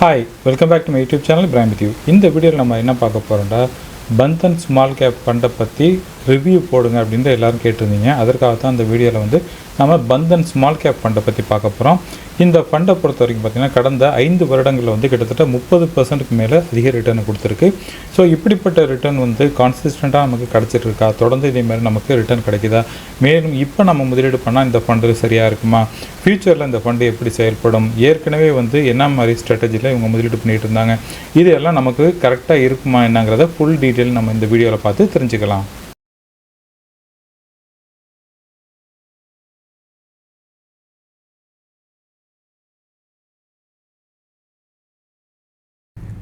Hi welcome back to my YouTube channel brand with you இந்த வீடியோவில் நம்ம என்ன பார்க்க போகிறோம்டா பந்தன் ஸ்மால் கேப் ஃபண்டை பற்றி ரிவ்யூ போடுங்க அப்படின்ட்டு எல்லாரும் கேட்டிருந்தீங்க. அதற்காக தான் அந்த வீடியோவில் வந்து நம்ம பந்தன் ஸ்மால் கேப் ஃபண்டை பற்றி பார்க்க போகிறோம் இந்த ஃபண்டை பொறுத்த வரைக்கும் பார்த்திங்கன்னா கடந்த ஐந்து வருடங்களில் வந்து கிட்டத்தட்ட முப்பது பர்சன்ட்டுக்கு மேலே அதிக ரிட்டர்ன் கொடுத்துருக்கு. ஸோ இப்படிப்பட்ட ரிட்டர்ன் வந்து கான்சிஸ்டண்ட்டாக நமக்கு கிடச்சிட்டு இருக்கா தொடர்ந்து இதேமாதிரி நமக்கு ரிட்டர்ன் கிடைக்குதா? மேலும் இப்போ நம்ம முதலீடு பண்ணால் இந்த ஃபண்டு சரியாக இருக்குமா? ஃப்யூச்சரில் இந்த ஃபண்டு எப்படி செயல்படும்? ஏற்கனவே வந்து என்ன மாதிரி ஸ்ட்ராட்டஜியில் இவங்க முதலீடு பண்ணிகிட்டு இருந்தாங்க? இது எல்லாம் நமக்கு கரெக்டாக இருக்குமா என்னங்கிறத ஃபுல் டீட்டெயில் நம்ம இந்த வீடியோவில் பார்த்து தெரிஞ்சுக்கலாம்.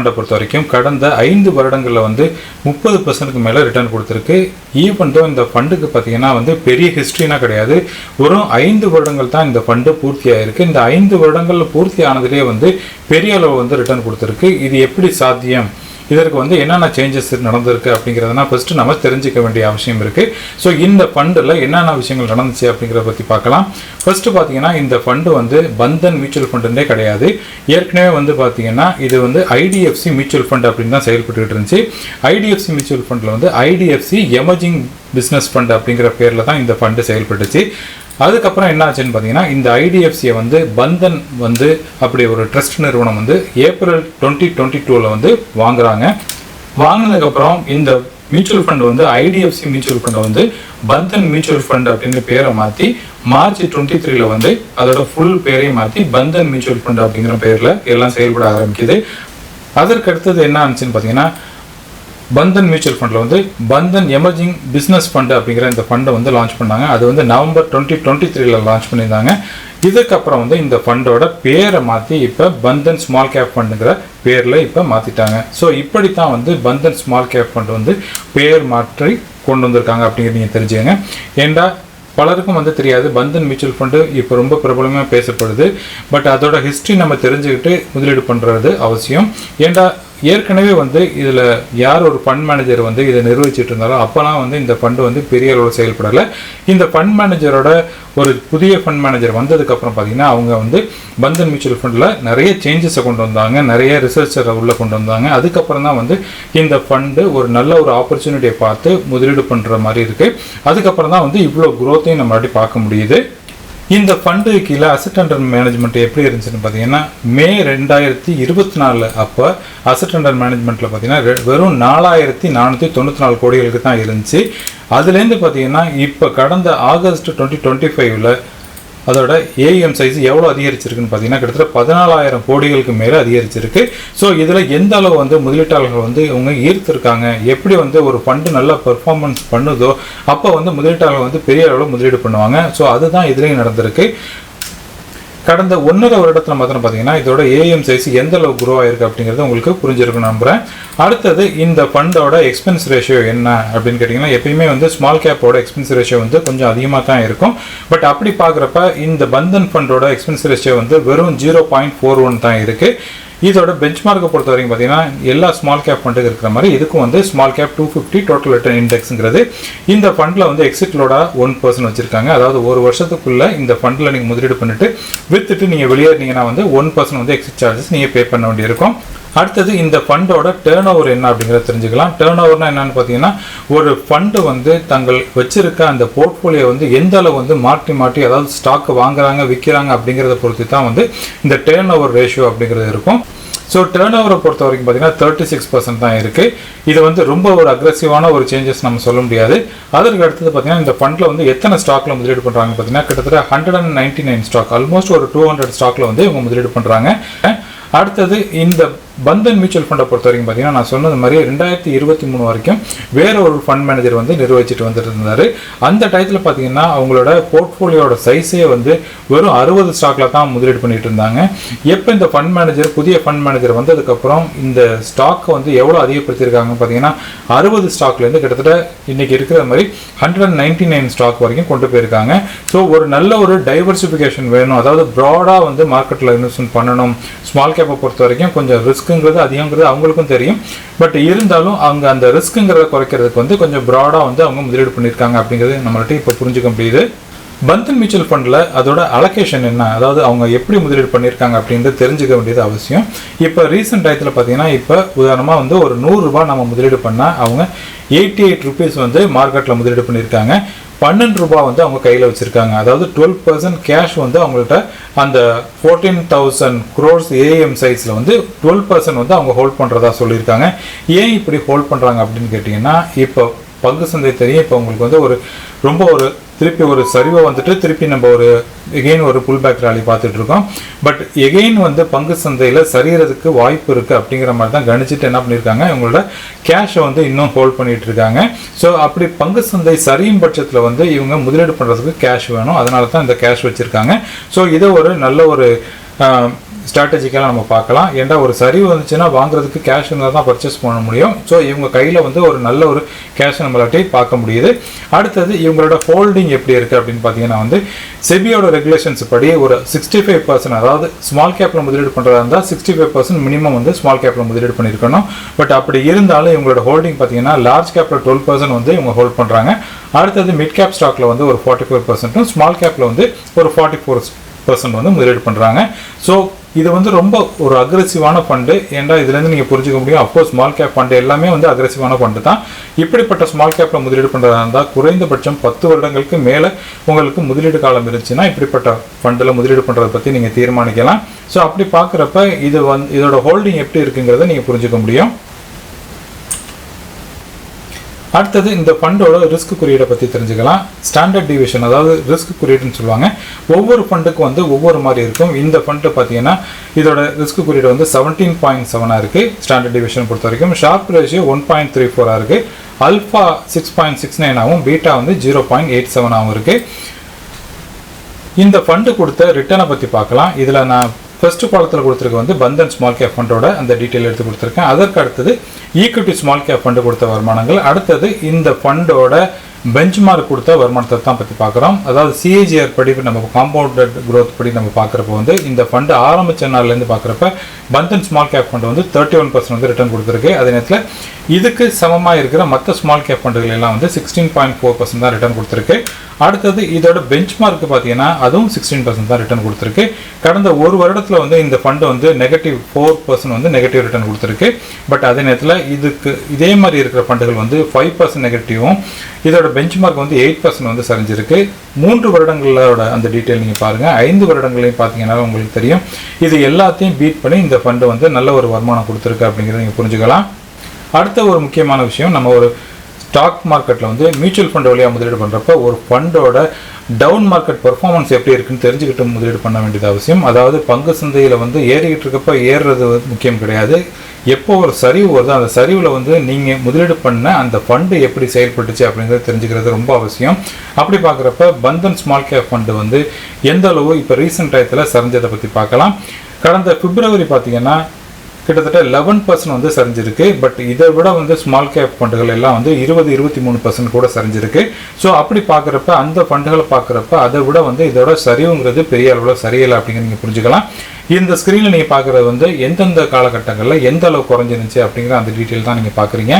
ஃபண்டை பொறுத்த வரைக்கும் கடந்த ஐந்து வருடங்களில் வந்து முப்பது பர்சன்ட்டுக்கு மேலே ரிட்டர்ன் கொடுத்துருக்கு. ஈவன் தோ இந்த ஃபண்டுக்கு பார்த்தீங்கன்னா வந்து பெரிய ஹிஸ்ட்ரினா கிடையாது. வெறும் ஐந்து வருடங்கள் தான் இந்த ஃபண்டு பூர்த்தி ஆகிருக்கு இந்த ஐந்து வருடங்களில் பூர்த்தி ஆனதுலேயே வந்து பெரிய அளவு வந்து ரிட்டர்ன் கொடுத்துருக்கு. இது எப்படி சாத்தியம்? இதற்கு வந்து என்னென்ன சேஞ்சஸ் நடந்திருக்கு அப்படிங்கிறதுனா ஃபஸ்ட்டு நம்ம தெரிஞ்சுக்க வேண்டிய அவசியம் இருக்குது ஸோ இந்த ஃபண்டில் என்னென்ன விஷயங்கள் நடந்துச்சு அப்படிங்கிறத பற்றி பார்க்கலாம். ஃபஸ்ட்டு பார்த்தீங்கன்னா இந்த ஃபண்டு வந்து பந்தன் மியூச்சுவல் ஃபண்டுன்றே கிடையாது. ஏற்கனவே வந்து பார்த்தீங்கன்னா இது வந்து ஐடிஎஃப்சி மியூச்சுவல் ஃபண்ட் அப்படின்னு தான் செயல்பட்டுக்கிட்டு இருந்துச்சு. ஐடிஎஃப்சி மியூச்சுவல் ஃபண்டில் வந்து ஐடிஎஃப்சி எமர்ஜிங் பிஸ்னஸ் ஃபண்ட் அப்படிங்கிற பேரில் தான் இந்த ஃபண்டு செயல்பட்டுச்சு. அதுக்கப்புறம் என்ன ஆச்சுன்னு பார்த்தீங்கன்னா இந்த ஐடிஎஃப்சியை வந்து பந்தன் வந்து அப்படி ஒரு ட்ரஸ்ட் நிறுவனம் வந்து ஏப்ரல் டுவெண்ட்டி டுவெண்ட்டி டூவில் வந்து வாங்குறாங்க. வாங்கினதுக்கப்புறம் இந்த மியூச்சுவல் ஃபண்ட் வந்து ஐடிஎஃப்சி மியூச்சுவல் ஃபண்டை வந்து பந்தன் மியூச்சுவல் ஃபண்ட் அப்படிங்கிற பேரை மாற்றி மார்ச் டுவெண்ட்டி த்ரீல வந்து அதோட ஃபுல் பேரையும் மாற்றி பந்தன் மியூச்சுவல் ஃபண்ட் அப்படிங்கிற பேரில் எல்லாம் செயல்பட ஆரம்பிக்குது. அதற்கு அடுத்தது என்ன ஆச்சுன்னு பார்த்தீங்கன்னா பந்தன் மியூச்சுவல் ஃபண்டில் வந்து பந்தன் எமர்ஜிங் பிஸ்னஸ் ஃபண்டு அப்படிங்கிற இந்த ஃபண்டை வந்து லான்ச் பண்ணாங்க. அது வந்து நவம்பர் டுவெண்ட்டி டுவெண்ட்டி த்ரீல லான்ச் பண்ணியிருந்தாங்க. இதுக்கப்புறம் வந்து இந்த ஃபண்டோட பேரை மாற்றி இப்போ பந்தன் ஸ்மால் கேப் ஃபண்டுங்கிற பேரில் இப்போ மாற்றிட்டாங்க ஸோ இப்படி தான் வந்து பந்தன் ஸ்மால் கேப் ஃபண்ட் வந்து பேர் மாற்றி கொண்டு வந்திருக்காங்க அப்படிங்கிறது நீங்கள் தெரிஞ்சுக்கங்க. ஏண்டா பலருக்கும் வந்து தெரியாது பந்தன் மியூச்சுவல் ஃபண்டு இப்போ ரொம்ப பிரபலமாக பேசப்படுது. பட் அதோட ஹிஸ்ட்ரி நம்ம தெரிஞ்சுக்கிட்டு முதலீடு பண்ணுறது அவசியம். ஏண்டா ஏற்கனவே வந்து இதில் யார் ஒரு ஃபண்ட் மேனேஜர் வந்து இதை நிர்வகிச்சிட்டு இருந்தாரோ அப்போலாம் வந்து இந்த ஃபண்டு வந்து பெரிய அளவில் செயல்படலை. இந்த ஃபண்ட் மேனேஜரோட ஒரு புதிய ஃபண்ட் மேனேஜர் வந்ததுக்கப்புறம் பார்த்தீங்கன்னா அவங்க வந்து பந்தன் மியூச்சுவல் ஃபண்டில் நிறைய சேஞ்சஸை கொண்டு வந்தாங்க. நிறைய ரிசர்ச்சரை உள்ளே கொண்டு வந்தாங்க. அதுக்கப்புறம் தான் வந்து இந்த ஃபண்டு ஒரு நல்ல ஒரு ஆப்பர்ச்சுனிட்டியை பார்த்து முதலீடு பண்ணுற மாதிரி இருக்குது அதுக்கப்புறம் தான் வந்து இவ்வளோ குரோத்தையும் நம்ம பார்க்க முடியுது. இந்த ஃபண்டு கீழே அசட் அண்டர் மேனேஜ்மெண்ட் எப்படி இருந்துச்சுன்னு பார்த்தீங்கன்னா மே ரெண்டாயிரத்தி இருபத்தி நாலில் அப்போ அசட் அண்டர் மேனேஜ்மெண்ட்டில் பார்த்தீங்கன்னா ரெ- வெறும் நாலாயிரத்தி நானூற்றி தொண்ணூற்றி நாலு கோடிகளுக்கு தான் இருந்துச்சு. அதுலேருந்து பார்த்தீங்கன்னா இப்போ கடந்த ஆகஸ்ட் டுவெண்ட்டி டுவெண்ட்டி ஃபைவ்ல அதோட ஏஎம் சைஸ் எவ்வளோ அதிகரிச்சிருக்குன்னு பார்த்தீங்கன்னா கிட்டத்தட்ட பதினாலாயிரம் கோடிகளுக்கு மேலே அதிகரிச்சிருக்கு. ஸோ இதில் எந்த அளவு வந்து முதலீட்டாளர்கள் வந்து இவங்க ஈர்த்திருக்காங்க? எப்படி வந்து ஒரு ஃபண்டு நல்லா பெர்ஃபார்மன்ஸ் பண்ணுதோ அப்போ வந்து முதலீட்டாளர்கள் வந்து பெரிய அளவில் முதலீடு பண்ணுவாங்க. ஸோ அதுதான் இதுலேயும் நடந்திருக்கு. கடந்த ஒன்றரை வருடத்தில் மாத்திரம் பார்த்தீங்கன்னா இதோட ஏஎம் சைஸ் எந்த அளவு குரோ ஆயிருக்கு அப்படிங்கிறது உங்களுக்கு புரிஞ்சிருக்கும் நம்புகிறேன் அடுத்தது இந்த ஃபண்டோட எக்ஸ்பென்ஸ் ரேஷியோ என்ன அப்படின்னு கேட்டிங்கன்னா எப்பயுமே வந்து ஸ்மால் கேப்போட எக்ஸ்பென்ஸ் ரேஷியோ வந்து கொஞ்சம் அதிகமாக தான் இருக்கும். பட் அப்படி பார்க்குறப்ப இந்த பந்தன் ஃபண்டோட எக்ஸ்பென்ஸ் ரேஷியோ வந்து வெறும் ஜீரோ பாயிண்ட் ஃபோர் ஒன் தான் இருக்குது இதோட பெஞ்ச்மார்க்கை பொறுத்த வரைக்கும் பார்த்தீங்கன்னா எல்லா ஸ்மால் கேப் ஃபண்டுக்கு இருக்கிற மாதிரி இதுக்கும் வந்து small cap two fifty total return இண்டெக்ஸுங்கிறது இந்த ஃபண்டில் வந்து எக்ஸிட்லோட ஒன் பர்சன்ட் வச்சிருக்காங்க. அதாவது ஒரு வருஷத்துக்குள்ள இந்த ஃபண்டில் நீங்கள் முதலீடு பண்ணிட்டு வித்துட்டு நீங்கள் வெளியேறினீங்கன்னா வந்து ஒன் பர்சன்ட் வந்து எக்ஸிட் சார்ஜஸ் நீங்கள் பே பண்ண வேண்டியிருக்கும். அடுத்தது இந்த ஃபண்டோட டேர்ன் ஓவர் என்ன அப்படிங்கிறத தெரிஞ்சுக்கலாம். டேர்ன் ஓவர்னா என்னன்னு பார்த்தீங்கன்னா ஒரு ஃபண்டு வந்து தங்கள் வச்சிருக்க அந்த போர்ட்ஃபோலியோ வந்து எந்த அளவு வந்து மாற்றி மாற்றி அதாவது ஸ்டாக் வாங்குறாங்க விற்கிறாங்க அப்படிங்கிறத பொறுத்து தான் வந்து இந்த டேர்ன் ஓவர் ரேஷியோ அப்படிங்கிறது இருக்கும். ஸோ டேர்ன் ஓவரை பொறுத்த வரைக்கும் பார்த்தீங்கன்னா தேர்ட்டி சிக்ஸ் பர்சன்ட் தான் இருக்குது இது வந்து ரொம்ப ஒரு அக்ரெசிவான ஒரு சேஞ்சஸ் நம்ம சொல்ல முடியாது. அதற்கு அடுத்தது பார்த்தீங்கன்னா இந்த ஃபண்டில் வந்து எத்தனை ஸ்டாக்கில் முதலீடு பண்ணுறாங்க பார்த்தீங்கன்னா கிட்டத்தட்ட hundred and ninety nine stock almost ஒரு டூ ஹண்ட்ரட் ஸ்டாக்கில் வந்து இவங்க முதலீடு பண்ணுறாங்க அடுத்தது இந்த பந்தன் மியூச்சுவல் ஃபண்டை பொறுத்த வரைக்கும் பார்த்தீங்கன்னா நான் சொன்னது மாதிரி ரெண்டாயிரத்தி இருபத்தி மூணு வரைக்கும் வேற ஒரு ஃபண்ட் மேனேஜர் வந்து நிர்வகிச்சிட்டு வந்துட்டு இருந்தார். அந்த டயத்தில் பார்த்தீங்கன்னா அவங்களோட போர்ட்ஃபோலியோட சைஸே வந்து வெறும் அறுபது ஸ்டாக்ல தான் முதலீடு பண்ணிட்டு இருந்தாங்க. எப்போ இந்த ஃபண்ட் மேனேஜர் புதிய ஃபண்ட் மேனேஜர் வந்ததுக்கப்புறம் இந்த ஸ்டாக்கை வந்து எவ்வளோ அதிகப்படுத்தியிருக்காங்க பார்த்தீங்கன்னா அறுபது ஸ்டாக்லேருந்து கிட்டத்தட்ட இன்னைக்கு இருக்கிற மாதிரி ஹண்ட்ரட் நைன்டி நைன் ஸ்டாக் வரைக்கும் கொண்டு போயிருக்காங்க. ஸோ ஒரு நல்ல ஒரு டைவர்சிஃபிகேஷன் வேணும். அதாவது ப்ராடாக வந்து மார்க்கெட்டில் இன்வெஸ்ட்மெண்ட் பண்ணணும். ஸ்மால் கேப்பை பொறுத்த வரைக்கும் கொஞ்சம் ரிஸ்க் ரிஸ்க்குங்கிறது அதிகங்கிறது அவங்களுக்கும் தெரியும். பட் இருந்தாலும் அவங்க அந்த ரிஸ்க்குங்கிறத குறைக்கிறதுக்கு வந்து கொஞ்சம் ப்ராடாக வந்து அவங்க முதலீடு பண்ணியிருக்காங்க அப்படிங்கிறது நம்மள்ட்ட இப்போ புரிஞ்சுக்க முடியுது. பந்தன் மியூச்சுவல் ஃபண்டில் அதோட அலோகேஷன் என்ன? அதாவது அவங்க எப்படி முதலீடு பண்ணியிருக்காங்க அப்படின்றது தெரிஞ்சுக்க வேண்டியது அவசியம். இப்போ ரீசெண்ட் டயத்தில் பார்த்தீங்கன்னா இப்போ உதாரணமாக வந்து ஒரு நூறுரூபா நம்ம முதலீடு பண்ணால் அவங்க எயிட்டி எயிட் ருபீஸ் வந்து மார்க்கெட்டில் முதலீடு பண்ணியிருக்காங்க. பன்னெண்டு ரூபாய் வந்து அவங்க கையில் வச்சுருக்காங்க. அதாவது டுவெல் பர்சன்ட் கேஷ் வந்து அவங்கள்ட்ட அந்த ஃபோர்டீன் தௌசண்ட் குரோர்ஸ் ஏஎம் சைஸில் வந்து டுவெல் பர்சன்ட் வந்து அவங்க ஹோல்ட் பண்ணுறதா சொல்லியிருக்காங்க. ஏன் இப்படி ஹோல்ட் பண்ணுறாங்க அப்படின்னு கேட்டிங்கன்னா இப்போ பங்கு சந்தை தெரியும். இப்போ உங்களுக்கு வந்து ஒரு ரொம்ப ஒரு திருப்பி ஒரு சரிவை வந்துட்டு திருப்பி நம்ம ஒரு எகெயின் ஒரு புல் பேக் ராலி பார்த்துட்டு இருக்கோம். பட் எகெயின் வந்து பங்கு சந்தையில் சரியறதுக்கு வாய்ப்பு இருக்குது அப்படிங்கிற மாதிரி தான் கணிச்சிட்டு என்ன பண்ணியிருக்காங்க இவங்களோட கேஷை வந்து இன்னும் ஹோல்ட் பண்ணிட்டு இருக்காங்க. ஸோ அப்படி பங்கு சந்தை சரியும் பட்சத்தில் வந்து இவங்க முதலீடு பண்ணுறதுக்கு கேஷ் வேணும். அதனால தான் இந்த கேஷ் வச்சுருக்காங்க. ஸோ இதை ஒரு நல்ல ஒரு ஸ்ட்ராட்டஜிக்கலாக நம்ம பார்க்கலாம். ஏன்டா ஒரு சரிவு வந்துச்சுன்னா வாங்குறதுக்கு கேஷ் இருந்தால் தான் பர்ச்சேஸ் பண்ண முடியும். ஸோ இவங்க கையில் வந்து ஒரு நல்ல ஒரு கேஷ் நம்மளாட்டி பார்க்க முடியுது. அடுத்தது இவங்களோட ஹோல்டிங் எப்படி இருக்குது அப்படின்னு பார்த்தீங்கன்னா வந்து செபியோட ரெகுலேஷன்ஸ் படி ஒரு சிக்ஸ்டி ஃபைவ் பர்சன்ட் அதாவது ஸ்மால் கேப்பில் முதலீடு பண்ணுறதா இருந்தால் சிக்ஸ்டி ஃபைவ் பர்சன்ட் மினிமம் வந்து ஸ்மால் கேப்பில் முதலீடு பண்ணியிருக்கணும் பட் அப்படி இருந்தாலும் இவங்களோட ஹோல்டிங் பார்த்தீங்கன்னா லார்ஜ் கேப்பில் டுவெல் பர்சன்ட் வந்து இவங்க ஹோல்ட் பண்ணுறாங்க அடுத்தது மிட் கேப் ஸ்டாக்ல வந்து ஒரு ஃபார்ட்டி ஃபோர் பர்சன்ட்டும் ஸ்மால் கேப்பில் வந்து ஒரு ஃபார்ட்டி ஃபோர் பர்சன்ட் வந்து முதலீடு பண்ணுறாங்க ஸோ இது வந்து ரொம்ப ஒரு அக்ரெசிவான ஃபண்டு ஏன்டா இதுலேருந்து நீங்கள் புரிஞ்சுக்க முடியும்? அப்போ ஸ்மால் கேப் ஃபண்டு எல்லாமே வந்து அக்ரெசிவான ஃபண்டு தான். இப்படிப்பட்ட ஸ்மால் கேப்பில் முதலீடு பண்ணுறதா இருந்தால் குறைந்தபட்சம் பத்து வருடங்களுக்கு மேலே உங்களுக்கு முதலீடு காலம் இருந்துச்சுன்னா இப்படிப்பட்ட ஃபண்டில் முதலீடு பண்ணுறதை பற்றி நீங்கள் தீர்மானிக்கலாம். ஸோ அப்படி பார்க்குறப்ப இது வந்து இதோட ஹோல்டிங் எப்படி இருக்குங்கிறத நீங்கள் புரிஞ்சுக்க முடியும். அடுத்தது இந்த ஃபண்டோட ரிஸ்க் குறியீடை பற்றி தெரிஞ்சுக்கலாம். ஸ்டாண்டர்ட் டிவிஷன் அதாவது ரிஸ்க் குறியீடுன்னு சொல்லுவாங்க. ஒவ்வொரு ஃபண்டுக்கும் வந்து ஒவ்வொரு மாதிரி இருக்கும். இந்த ஃபண்டு பார்த்தீங்கன்னா இதோட ரிஸ்க் குறியீடு வந்து செவன்டீன் பாயிண்ட் செவனாக இருக்குது ஸ்டாண்டர்ட் டிவிஷன் பொறுத்த வரைக்கும் Sharpe ratio one point three ஃபோராக இருக்குது அல்ஃபா சிக்ஸ் பாயிண்ட் சிக்ஸ் நைனாகவும் பீட்டா வந்து ஜீரோ பாயிண்ட் எயிட் செவனாகவும் இருக்குது இந்த ஃபண்டு கொடுத்த ரிட்டர்னை பற்றி பார்க்கலாம். இதில் நான் ஃபர்ஸ்ட் காலத்தில் கொடுத்துருக்க வந்து பந்தன் ஸ்மால் கேப் ஃபண்டோட அந்த டீட்டெயில் எடுத்து கொடுத்துருக்கேன். அதற்கு அடுத்தது ஈக்விட்டி ஸ்மால் கேப் ஃபண்டு கொடுத்த வருமானங்கள். அடுத்தது இந்த ஃபண்டோட பெஞ்ச்மார்க் கொடுத்த வருமானத்தை தான் பற்றி பார்க்குறோம். அதாவது சிஏஜிஆர் படி நம்ம காம்பவுண்டட் க்ரோத் படி நம்ம பார்க்குறப்ப வந்து இந்த ஃபண்டு ஆரம்பித்த நாள்லேருந்து பார்க்குறப்ப பந்தன் ஸ்மால் கேப் ஃபண்டு வந்து தேர்ட்டி ஒன் பர்சன்ட் வந்து ரிட்டர்ன் கொடுத்துருக்கு. அதே நேரத்தில் இதுக்கு சமமாக இருக்கிற மற்ற ஸ்மால் கேப் ஃபண்டுகள் எல்லாம் வந்து சிக்ஸ்டீன் பாயிண்ட் ஃபோர் பர்சன்ட் தான் ரிட்டர்ன் கொடுத்துருக்கு. அடுத்தது இதோட பெஞ்ச் மார்க் பார்த்தீங்கன்னா அதுவும் சிக்ஸ்டீன் பர்சன்ட் தான் ரிட்டர்ன் கொடுத்துருக்கு. கடந்த ஒரு வருடத்தில் வந்து இந்த ஃபண்டு வந்து நெகட்டிவ் ஃபோர் பர்சன்ட் வந்து நெகட்டிவ் ரிட்டர்ன் கொடுத்துருக்கு. பட் அதே நேரத்தில் இதுக்கு இதே மாதிரி இருக்கிற ஃபண்டுகள் வந்து ஃபைவ் பர்சன்ட் நெகட்டிவும் இதோட பெஞ்ச் மார்க் வந்து எயிட் பர்சன்ட் வந்து சரிஞ்சிருக்கு. மூன்று வருடங்களோட அந்த டீட்டெயில் நீங்கள் பாருங்கள் ஐந்து வருடங்களையும் பார்த்தீங்கன்னா உங்களுக்கு தெரியும். இது எல்லாத்தையும் பீட் பண்ணி இந்த ஃபண்டு வந்து நல்ல ஒரு வருமானம் கொடுத்துருக்கு அப்படிங்கிறத நீங்கள் புரிஞ்சுக்கலாம். அடுத்த ஒரு முக்கியமான விஷயம் நம்ம ஒரு ஸ்டாக் மார்க்கெட்டில் வந்து மியூச்சுவல் ஃபண்ட் வழியாக முதலீடு பண்ணுறப்ப ஒரு ஃபண்டோட டவுன் மார்க்கெட் பர்ஃபார்மன்ஸ் எப்படி இருக்குன்னு தெரிஞ்சுக்கிட்டு முதலீடு பண்ண வேண்டியது அவசியம். அதாவது பங்கு சந்தையில் வந்து ஏறிக்கிட்டு இருக்கப்ப ஏறுறது முக்கியம் கிடையாது. எப்போ ஒரு சரிவு வருதோ அந்த சரிவில் வந்து நீங்கள் முதலீடு பண்ண அந்த ஃபண்டு எப்படி செயல்பட்டுச்சு அப்படிங்கிறத தெரிஞ்சுக்கிறது ரொம்ப அவசியம். அப்படி பார்க்குறப்ப பந்தன் ஸ்மால் கேப் ஃபண்டு வந்து எந்த அளவு இப்போ ரீசெண்ட் டயத்தில் சரிஞ்சதை பற்றி பார்க்கலாம் கடந்த பிப்ரவரி பார்த்தீங்கன்னா கிட்டத்தட்ட லெவன் பர்சன்ட் வந்து சரிஞ்சிருக்கு. பட் இதை விட வந்து ஸ்மால் கேப் ஃபண்டுகள் எல்லாம் வந்து இருபது இருபத்தி மூணு பர்சன்ட் கூட சரிஞ்சிருக்கு. ஸோ அப்படி பார்க்குறப்ப அந்த ஃபண்டுகளை பார்க்குறப்ப அதை விட வந்து இதோட சரிவுங்கிறது பெரிய அளவில் சரியில்லை அப்படிங்கிற நீங்கள் புரிஞ்சுக்கலாம். இந்த ஸ்க்ரீனில் நீங்கள் பார்க்குறது வந்து எந்தெந்த காலகட்டங்களில் எந்த அளவு குறைஞ்சிருந்துச்சு அப்படிங்கிற அந்த டீட்டெயில் தான் நீங்கள் பார்க்குறீங்க.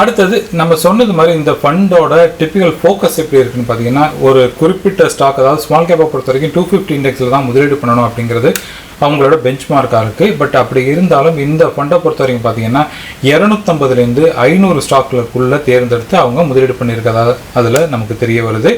அடுத்தது நம்ம சொன்னது மாதிரி இந்த ஃபண்டோட டிப்பிக்கல் ஃபோக்கஸ் எப்படி இருக்குன்னு பார்த்தீங்கன்னா ஒரு குறிப்பிட்ட ஸ்டாக் அதாவது ஸ்மால் கேப்பை பொறுத்த வரைக்கும் டூ ஃபிஃப்டி இண்டெக்ஸில் தான் முதலீடு பண்ணணும் அப்படிங்கிறது. அவங்களோட பெஞ்ச் மார்க்காக இருக்குது பட் அப்படி இருந்தாலும் இந்த ஃபண்டை பொறுத்த வரைக்கும் பார்த்தீங்கன்னா இரநூத்தம்பதுலேருந்து ஐநூறு ஸ்டாக்குக்குள்ளே தேர்ந்தெடுத்து அவங்க முதலீடு பண்ணியிருக்கதா அதில் நமக்கு தெரிய வருது.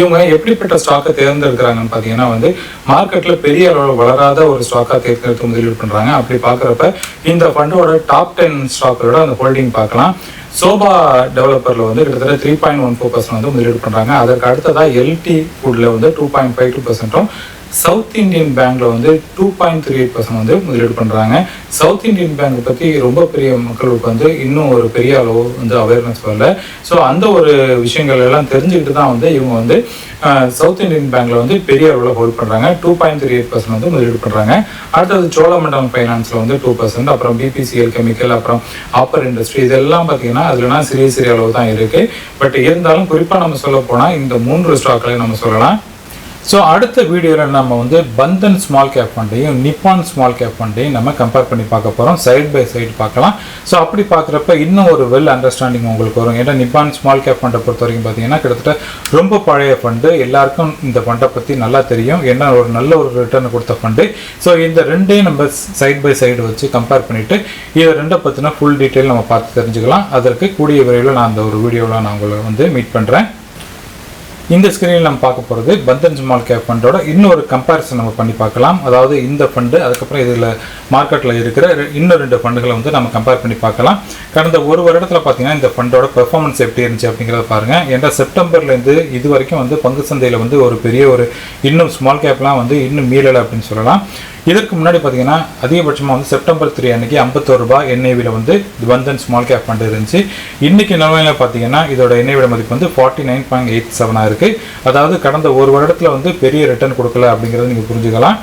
இவங்க எப்படிப்பட்ட ஸ்டாக்கை தேர்ந்தெடுக்கிறாங்கன்னு பார்த்தீங்கன்னா வந்து மார்க்கெட்டில் பெரிய அளவில் வளராத ஒரு ஸ்டாக்காக தேர்ந்தெடுத்து முதலீடு பண்ணுறாங்க அப்படி பார்க்குறப்ப இந்த ஃபண்டோட டாப் டென் ஸ்டாக்கோட அந்த ஹோல்டிங் பார்க்கலாம். சோபா டெவலப்பரில் வந்து கிட்டத்தட்ட three point one four percent வந்து முதலீடு பண்ணுறாங்க அதற்கு அடுத்ததாக எல்டி ஃபுட்டில் வந்து டூ பாயிண்ட் ஃபைவ் டூ பர்சன்ட்டும் சவுத் இந்தியன் பேங்க்ல வந்து two point three eight percent வந்து முதலீடு பண்றாங்க. சவுத் இந்தியன் பேங்க் பத்தி ரொம்ப பெரிய மக்களுக்கு வந்து இன்னும் ஒரு பெரிய அளவு வந்து அவேர்னஸ் வரல. ஸோ அந்த ஒரு விஷயங்கள் எல்லாம் தெரிஞ்சுக்கிட்டு தான் வந்து இவங்க வந்து சவுத் இந்தியன் பேங்க்ல வந்து பெரிய அளவில் ஹோல்ட் பண்றாங்க. Two point three eight percent வந்து முதலீடு பண்றாங்க. அடுத்தது சோழமண்டலம் ஃபைனான்ஸ்ல வந்து டூ பர்சன்ட் அப்புறம் பிபிசிஎல் கெமிக்கல் அப்புறம் ஆப்பர் இண்டஸ்ட்ரி இதெல்லாம் பார்த்தீங்கன்னா அதுலனா சிறிய சிறிய அளவு தான் இருக்கு. பட் இருந்தாலும் குறிப்பாக நம்ம சொல்ல போனால் இந்த மூன்று ஸ்டாக்களை நம்ம சொல்லலாம். ஸோ அடுத்த வீடியோவில் நம்ம வந்து பந்தன் ஸ்மால் கேப் ஃபண்டையும் நிப்பான் ஸ்மால் கேப் ஃபண்டையும் நம்ம கம்பேர் பண்ணி பார்க்க போகிறோம் சைட் பை சைடு பார்க்கலாம். ஸோ அப்படி பார்க்குறப்ப இன்னும் ஒரு வெல் அண்டர்ஸ்டாண்டிங் உங்களுக்கு வரும். ஏன்னா நிப்பான் ஸ்மால் கேப் ஃபண்டை பொறுத்த வரைக்கும் பார்த்தீங்கன்னா கிட்டத்தட்ட ரொம்ப பழைய ஃபண்டு எல்லாருக்கும் இந்த ஃபண்டை பற்றி நல்லா தெரியும். ஏன்னா ஒரு நல்ல ஒரு ரிட்டர்ன் கொடுத்த ஃபண்டு ஸோ இந்த ரெண்டையும் நம்ம சைட் பை சைடு வச்சு கம்பேர் பண்ணிவிட்டு இதை ரெண்டை பற்றின ஃபுல் டீட்டெயில் நம்ம பார்த்து தெரிஞ்சுக்கலாம். அதற்கு கூடிய விரைவில் நான் அந்த ஒரு வீடியோவில் நான் உங்களை வந்து மீட் பண்ணுறேன் இந்த ஸ்க்ரீனில் நம்ம பார்க்க போகிறது பந்தன் ஸ்மால் கேப் ஃபண்டோட இன்னொரு கம்பேரிசன் நம்ம பண்ணி பார்க்கலாம். அதாவது இந்த ஃபண்டு அதுக்கப்புறம் இதில் மார்க்கெட்டில் இருக்கிற இன்னும் ரெண்டு ஃபண்டுகளை வந்து நம்ம கம்பேர் பண்ணி பார்க்கலாம். கடந்த ஒரு வருடத்தில் பார்த்தீங்கன்னா இந்த ஃபண்டோட பெர்ஃபார்மன்ஸ் எப்படி இருந்துச்சு அப்படிங்கிறத பாருங்கள் ஏன்னா செப்டம்பர்லேருந்து இது வரைக்கும் வந்து பங்கு சந்தையில் வந்து ஒரு பெரிய ஒரு இன்னும் ஸ்மால் கேப்லாம் வந்து இன்னும் மீளலை அப்படின்னு சொல்லலாம். இதற்கு முன்னாடி பார்த்தீங்கன்னா அதிகபட்சமாக வந்து செப்டம்பர் த்ரீ அன்னைக்கு ஐம்பத்தோரு ரூபாய் என்ஐவியில் வந்து பந்தன் ஸ்மால் கேப் ஃபண்ட் இருந்துச்சு. இன்னைக்கு நிலமையில பார்த்தீங்கன்னா இதோட என்ஐவிட மதிப்பு வந்து ஃபார்ட்டி நைன் பாயிண்ட் எயிட் செவனாக இருக்குது அதாவது கடந்த ஒரு வருடத்தில் வந்து பெரிய ரிட்டர்ன் கொடுக்கல அப்படிங்கிறத நீங்கள் புரிஞ்சுக்கலாம்.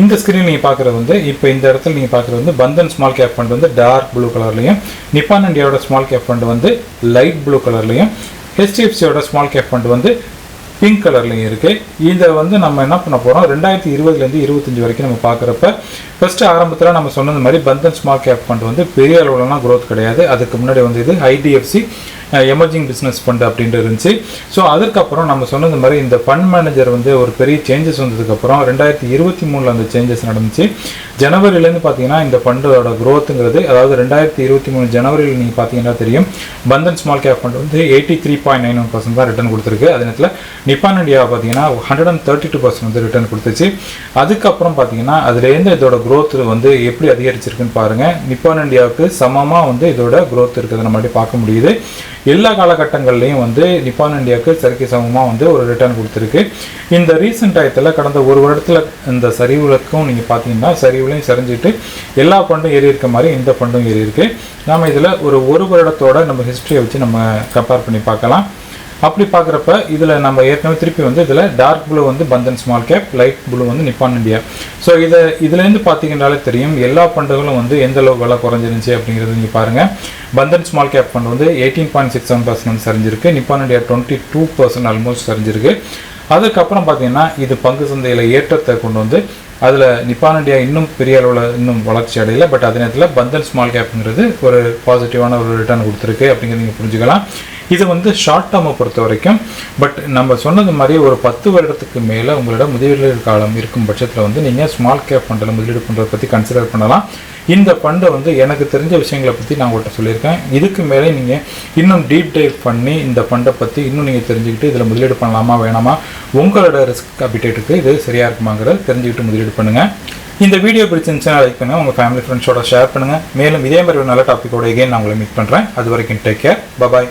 இந்த ஸ்க்ரீன் நீங்கள் பார்க்குறது வந்து இப்போ இந்த இடத்துல நீங்கள் பார்க்குறது வந்து பந்தன் ஸ்மால் கேப் ஃபண்ட் வந்து டார்க் ப்ளூ கலர்லையும் நிப்பான் இண்டியாவோட ஸ்மால் கேப் ஃபண்ட் வந்து லைட் ப்ளூ கலர்லையும் ஹெச்டிஎஃப்சியோட ஸ்மால் கேப் ஃபண்ட் வந்து பிங்க் கலர்லையும் இருக்குது இதை வந்து நம்ம என்ன பண்ண போகிறோம் ரெண்டாயிரத்தி இருபதுலேருந்து இருபத்தஞ்சி வரைக்கும் நம்ம பார்க்குறப்ப ஃபஸ்ட்டு ஆரம்பத்தில் நம்ம சொன்னது மாதிரி பந்தன் ஸ்மால் கேப் ஃபண்ட் வந்து பெரிய அளவுலலாம் க்ரோத் கிடையாது. அதுக்கு முன்னாடி வந்து இது ஐடிஎஃப்சி எமர்ஜிங் பிஸ்னஸ் ஃபண்ட் அப்படின்ட்டு இருந்துச்சு. ஸோ அதுக்கப்புறம் நம்ம சொன்னது மாதிரி இந்த ஃபண்ட் மேனேஜர் வந்து ஒரு பெரிய சேஞ்சஸ் வந்ததுக்கப்புறம் ரெண்டாயிரத்தி இருபத்தி மூணில் அந்த சேஞ்சஸ் நடந்துச்சு. ஜனவரிலேருந்து பார்த்தீங்கன்னா இந்த ஃபண்டோட குரோத்துங்கிறது அதாவது ரெண்டாயிரத்தி இருபத்தி மூணு ஜனவரியில் நீங்கள் பார்த்தீங்கன்னா தெரியும் பந்தன் ஸ்மால் கேப் ஃபண்ட் வந்து eighty three point nine one percent தான் ரிட்டர்ன் கொடுத்துருக்கு. அதே நேரத்தில் நிப்பான் இந்தியா பார்த்தீங்கன்னா hundred and thirty two percent வந்து ரிட்டர்ன் கொடுத்துச்சு. அதுக்கப்புறம் பார்த்தீங்கன்னா அதுலேருந்து இதோட growth வந்து எப்படி அதிகரிச்சிருக்குன்னு பாருங்கள் நிப்பான் இந்தியாவுக்கு சமமாக வந்து இதோட குரோத் இருக்கிறத நம்ம பார்க்க முடியுது. எல்லா காலகட்டங்கள்லையும் வந்து நிப்பான் இந்தியாவுக்கு சரிக்கு சமமாக வந்து ஒரு ரிட்டர்ன் கொடுத்துருக்கு. இந்த ரீசெண்ட் டயத்தில் கடந்த ஒரு வருடத்தில் இந்த சரிவுகளுக்கும் நீங்கள் பார்த்தீங்கன்னா சரிவுலையும் சரிஞ்சிட்டு எல்லா ஃபண்டும் ஏறி இருக்க மாதிரி இந்த ஃபண்டும் ஏறி இருக்கு. நாம் இதில் ஒரு ஒரு வருடத்தோட நம்ம ஹிஸ்ட்ரியை வச்சு நம்ம கம்பேர் பண்ணி பார்க்கலாம். அப்படி பார்க்குறப்ப இதில் நம்ம ஏற்கனவே திருப்பி வந்து இதில் டார்க் ப்ளூ வந்து Bandhan small cap light blue வந்து நிப்பான் இந்தியா ஸோ இதை இதுலேருந்து பார்த்தீங்கன்னாலே தெரியும் எல்லா ஃபண்டுகளும் வந்து எந்த அளவு விலை குறைஞ்சிருந்துச்சு அப்படிங்கிறது நீங்கள் பாருங்கள் பந்தன் ஸ்மால் கேப் ஃபண்ட் வந்து eighteen point six seven percent சரிஞ்சிருக்கு. Nippon twenty two percent almost சரிஞ்சிருக்கு. அதுக்கப்புறம் பார்த்தீங்கன்னா இது பங்கு சந்தையில் ஏற்றத்தை கொண்டு வந்து அதில் நிப்பான் இன்னும் பெரிய அளவில் இன்னும் வளர்ச்சி அடையலை. பட் அதே நேரத்தில் பந்தன் ஸ்மால் கேப்ங்கிறது ஒரு பாசிட்டிவான ஒரு ரிட்டர்ன் கொடுத்துருக்கு அப்படிங்கிறத நீங்கள் புரிஞ்சுக்கலாம். இது வந்து ஷார்ட் டேர்மை பொறுத்த வரைக்கும் பட் நம்ம சொன்னது மாதிரி ஒரு பத்து வருடத்துக்கு மேலே உங்களோட முதலீடு காலம் இருக்கும் பட்சத்தில் வந்து நீங்கள் ஸ்மால் கேப் ஃபண்டில் முதலீடு பண்ணுறதை பற்றி கன்சிடர் பண்ணலாம். இந்த ஃபண்டை வந்து எனக்கு தெரிஞ்ச விஷயங்களை பற்றி நான் உங்கள்கிட்ட சொல்லியிருக்கேன். இதுக்கு மேலே நீங்கள் இன்னும் டீப் டைவ் பண்ணி இந்த ஃபண்டை பற்றி இன்னும் நீங்கள் தெரிஞ்சுக்கிட்டு இதில் முதலீடு பண்ணலாமா வேணாமா உங்களோட ரிஸ்க் அபிடேட்டுக்கு இது சரியாக இருக்குமாங்கிறத தெரிஞ்சுக்கிட்டு முதலீடு பண்ணுங்கள் இந்த வீடியோ பிடிச்சிருந்துச்சுன்னா லைக் பண்ணுங்கள் உங்கள் ஃபேமிலி ஃப்ரெண்ட்ஸோட ஷேர் பண்ணுங்கள் மேலும் இதே மாதிரி ஒரு நல்ல டாப்பிக்கோட எகைன் நான் உங்களை மீட் பண்ணுறேன் அது வரைக்கும் டேக் கேர் பபாய்